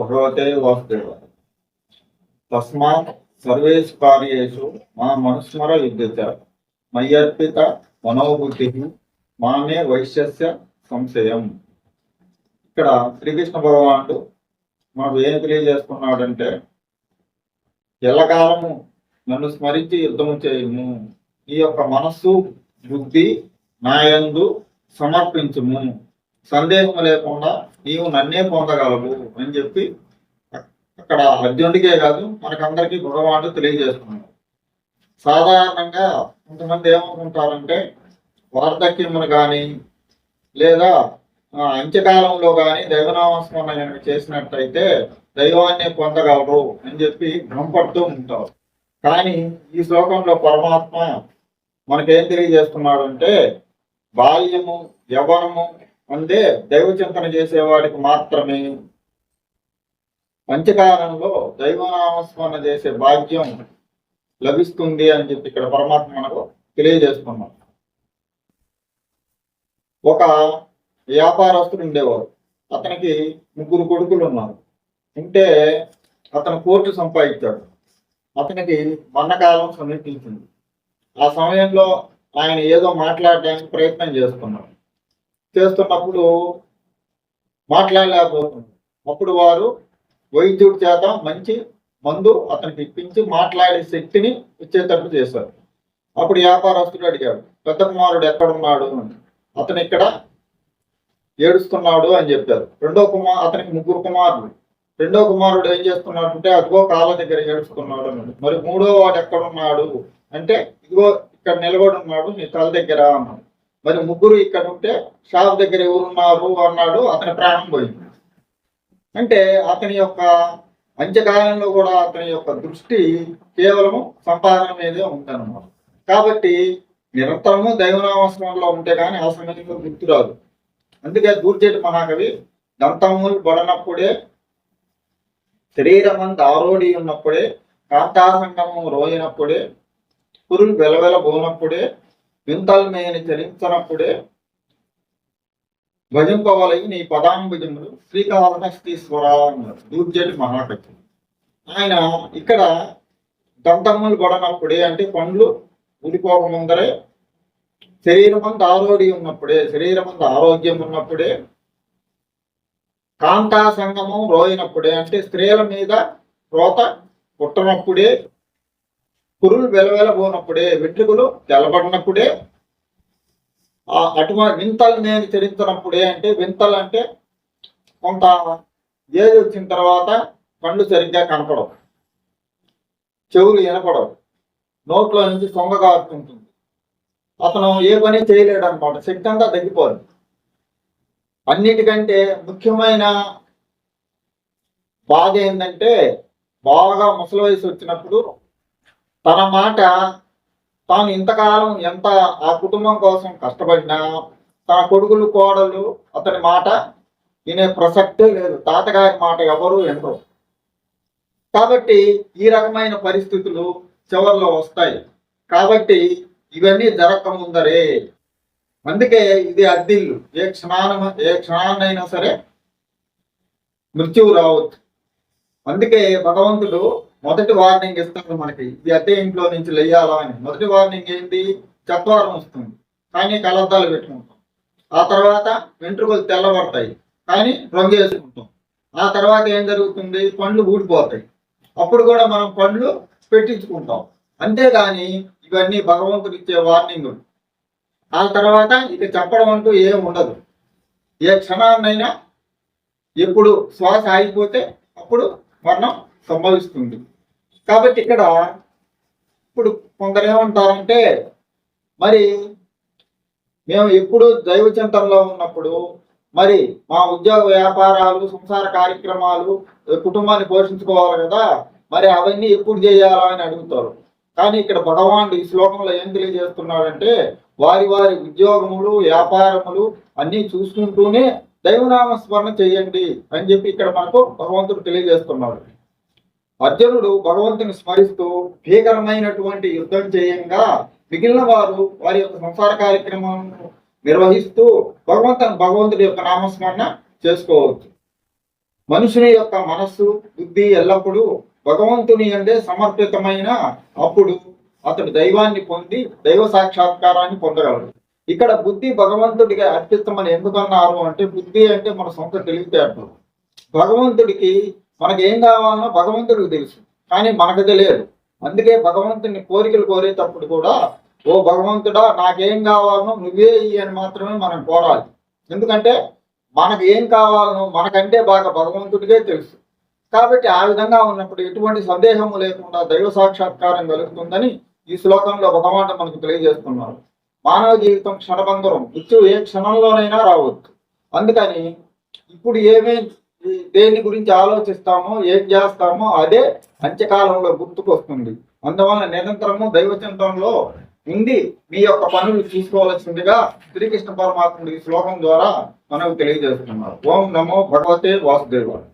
భగవతే వాసుదేవ తస్మాత్ సర్వేషు కార్యేషు మా మనుస్మర విద్యత మయ్యర్పిత మనోభూతి మామే వైశ్యస్య సంశయం. ఇక్కడ శ్రీకృష్ణ భగవానుడు మనకు ఏం తెలియజేస్తున్నాడంటే ఎల్లకాలము నన్ను స్మరించి యుద్ధము చేయము ఈ యొక్క మనస్సు బుద్ధి నాయందు సమర్పించుము. సందేహం లేకుండా నీవు నన్నే పొందగలవు అని చెప్పి అక్కడ అర్జునుడికే కాదు మనకందరికీ భగవానుడు తెలియజేస్తున్నాడు. సాధారణంగా కొంతమంది ఏమనుకుంటారంటే వార్ధక్యమును కానీ లేదా అంత్యకాలంలో కానీ దైవనామస్మరణ కనుక చేసినట్టయితే దైవాన్ని పొందగలరు అని చెప్పి భ్రమపడుతూ ఉంటారు. కానీ ఈ శ్లోకంలో పరమాత్మ మనకేం తెలియజేస్తున్నాడంటే బాల్యము యవనము అందే దైవ చింతన చేసేవాడికి మాత్రమే. పంచకాలంలో దైవనామస్మరణ చేసే భాగ్యం లభిస్తుంది అని చెప్పి ఇక్కడ పరమాత్మ మనకు తెలియజేసుకున్నాం ఒక వ్యాపారస్తుడు ఉండేవాడు. అతనికి ముగ్గురు కొడుకులు ఉన్నారు. ఉంటే అతను కోర్టు సంపాదించాడు. అతనికి మన్నకాలం సమీపించింది. ఆ సమయంలో ఆయన ఏదో మాట్లాడడానికి ప్రయత్నం చేస్తున్నాడు. చేస్తున్నప్పుడు మాట్లాడలేకపోతుంది. అప్పుడు వారు వైద్యుడి చేత మంచి మందు అతనికి ఇప్పించి మాట్లాడే శక్తిని ఇచ్చేటట్టు చేశారు. అప్పుడు వ్యాపారస్తుడు అడిగాడు పెద్ద కుమారుడు ఎక్కడున్నాడు అని. అతను ఇక్కడ ఏడుస్తున్నాడు అని చెప్పారు. రెండో కుమార్ అతనికి ముగ్గురు కుమారుడు రెండో కుమారుడు ఏం చేస్తున్నాడు అంటే అదిగో కాళ్ళ దగ్గర ఏడుస్తున్నాడు అన్నాడు. మరి మూడో వాడు ఎక్కడున్నాడు అంటే ఇదిగో ఇక్కడ నిలబడి ఉన్నాడు నీ తల దగ్గర అన్నాడు. మరి ముగ్గురు ఇక్కడ ఉంటే షాప్ దగ్గర ఎవరున్నారు అన్నాడు అతని ప్రాణం పోయింది. అంటే అతని యొక్క అంత్యకాలంలో కూడా అతని యొక్క దృష్టి కేవలము సంపాదన మీదే ఉందన్నమాట. కాబట్టి నిరంతరము దైవనామస్మరణలో ఉంటే కానీ ఆ సమయంలో గుర్తురాదు అందుకే దూర్జేటి మహాకవి దంతములు శరీరం శరీరమంత ఆరోడి ఉన్నప్పుడే కాంతాసంగము రోయినప్పుడే పురులు వెలవెల పోనప్పుడే వింతల్ మేని చరించినప్పుడే భజింపవలై నీ పదాంబుజములు శ్రీకాళహస్తీశ్వర అన్నారు. దూర్జటి మహాకవి ఆయన ఇక్కడ దంతములు పడనప్పుడే అంటే పండ్లు ఉడిపోక ముందరే శరీరమంత ఆరోగ్యం ఉన్నప్పుడే శరీరమంత ఆరోగ్యం ఉన్నప్పుడే కాంతా సంగమం రోయినప్పుడే అంటే స్త్రీల మీద రోత పుట్టనప్పుడే పురులు వెలవెలబోనప్పుడే వెంట్రుకలు తెలబడినప్పుడే ఆ అటువంటి వింతలు నేను చరించినప్పుడే అంటే వింతలు అంటే కొంత ఏది వచ్చిన తర్వాత కళ్ళు సరిగ్గా కనపడవు. చెవులు వినపడవు. నోట్లో నుంచి సొంగ కారుతుంటుంది. అతను ఏ పని చేయలేడు అనమాట శక్తి అంతా తగ్గిపోదు. అన్నిటికంటే ముఖ్యమైన బాధ ఏంటంటే బాగా ముసలి వయసు వచ్చినప్పుడు తన మాట తాను ఇంతకాలం ఎంత ఆ కుటుంబం కోసం కష్టపడినా తన కొడుకులు కోడలు అతని మాట వినే ప్రసక్తే లేదు. తాతగారి మాట ఎవరు వినరు. కాబట్టి ఈ రకమైన పరిస్థితులు చివరిలో వస్తాయి. కాబట్టి ఇవన్నీ జరగకముందరే అందుకే ఇది అద్దిల్లు. ఏ క్షణాన ఏ క్షణాన్నైనా సరే మృత్యువు రావచ్చు అందుకే భగవంతుడు మొదటి వార్నింగ్ ఇస్తారు మనకి. ఇది అద్దె ఇంట్లో నుంచి లేయాలా అని. మొదటి వార్నింగ్ ఏంటి? చత్వారం వస్తుంది. కానీ కలద్దాలు పెట్టుకుంటాం. ఆ తర్వాత వెంట్రుకలు తెల్లబడతాయి. కానీ రంగు వేసుకుంటాం. ఆ తర్వాత ఏం జరుగుతుంది? పండ్లు ఊడిపోతాయి. అప్పుడు కూడా మనం పండ్లు పెట్టించుకుంటాం. అంతేగాని ఇవన్నీ భగవంతుడు ఇచ్చే వార్నింగులు. ఆ తర్వాత ఇక చెప్పడం అంటూ ఏం ఉండదు. ఏ క్షణాన్నైనా ఎప్పుడు శ్వాస ఆగిపోతే అప్పుడు మరణం సంభవిస్తుంది. కాబట్టి ఇక్కడ ఇప్పుడు కొందరు ఏమంటారంటే మరి మేము ఎప్పుడు దైవ చింతనలో ఉన్నప్పుడు మరి మా ఉద్యోగ వ్యాపారాలు సంసార కార్యక్రమాలు కుటుంబాన్ని పోషించుకోవాలి కదా మరి అవన్నీ ఎప్పుడు చేయాలా అని అడుగుతారు. కానీ ఇక్కడ భగవానుడు ఈ శ్లోకంలో ఏం తెలియజేస్తున్నాడంటే వారి వారి ఉద్యోగములు వ్యాపారములు అన్నీ చూసుకుంటూనే దైవనామస్మరణ చేయండి అని చెప్పి ఇక్కడ మనకు భగవంతుడు తెలియజేస్తున్నాడు. అర్జునుడు భగవంతుని స్మరిస్తూ భీకరమైనటువంటి యుద్ధం చేయంగా మిగిలిన వారు వారి యొక్క సంసార కార్యక్రమాలను నిర్వహిస్తూ భగవంతుని భగవంతుడి యొక్క నామస్మరణ చేసుకోవచ్చు. మనుషుని యొక్క మనస్సు బుద్ధి ఎల్లప్పుడూ భగవంతుని అంటే సమర్పితమైన అప్పుడు అతడు దైవాన్ని పొంది దైవ సాక్షాత్కారాన్ని పొందగలడు. ఇక్కడ బుద్ధి భగవంతుడికి అర్పిస్తామని ఎందుకన్నారు అంటే బుద్ధి అంటే మన సొంత తెలివితేటలు. భగవంతుడికి మనకి ఏం కావాలనో భగవంతుడికి తెలుసు. కానీ మనకు తెలియదు అందుకే భగవంతుని కోరికలు కోరేటప్పుడు కూడా ఓ భగవంతుడా నాకేం కావాలనో నువ్వే ఇయ్యి అని మాత్రమే మనం కోరాలి. ఎందుకంటే మనకు ఏం కావాలనో మనకంటే బాగా భగవంతుడికే తెలుసు. కాబట్టి ఆ విధంగా ఉన్నప్పుడు ఎటువంటి సందేహము లేకుండా దైవ సాక్షాత్కారం కలుగుతుందని ఈ శ్లోకంలో ఒక మనకు తెలియజేస్తున్నారు. మానవ జీవితం క్షణబంధరం మృత్యు ఏ క్షణంలోనైనా రావచ్చు అందుకని ఇప్పుడు ఏమే దేని గురించి ఆలోచిస్తామో ఏం చేస్తామో అదే అంత్యకాలంలో గుర్తుకొస్తుంది అందువల్ల నిరంతరము దైవచింతనలో ఉండి మీ యొక్క పనులు తీసుకోవాల్సిందిగా శ్రీకృష్ణ పరమాత్ముడు ఈ శ్లోకం ద్వారా మనకు తెలియజేస్తున్నారు ఓం నమో భగవతే వాసుదేవాడు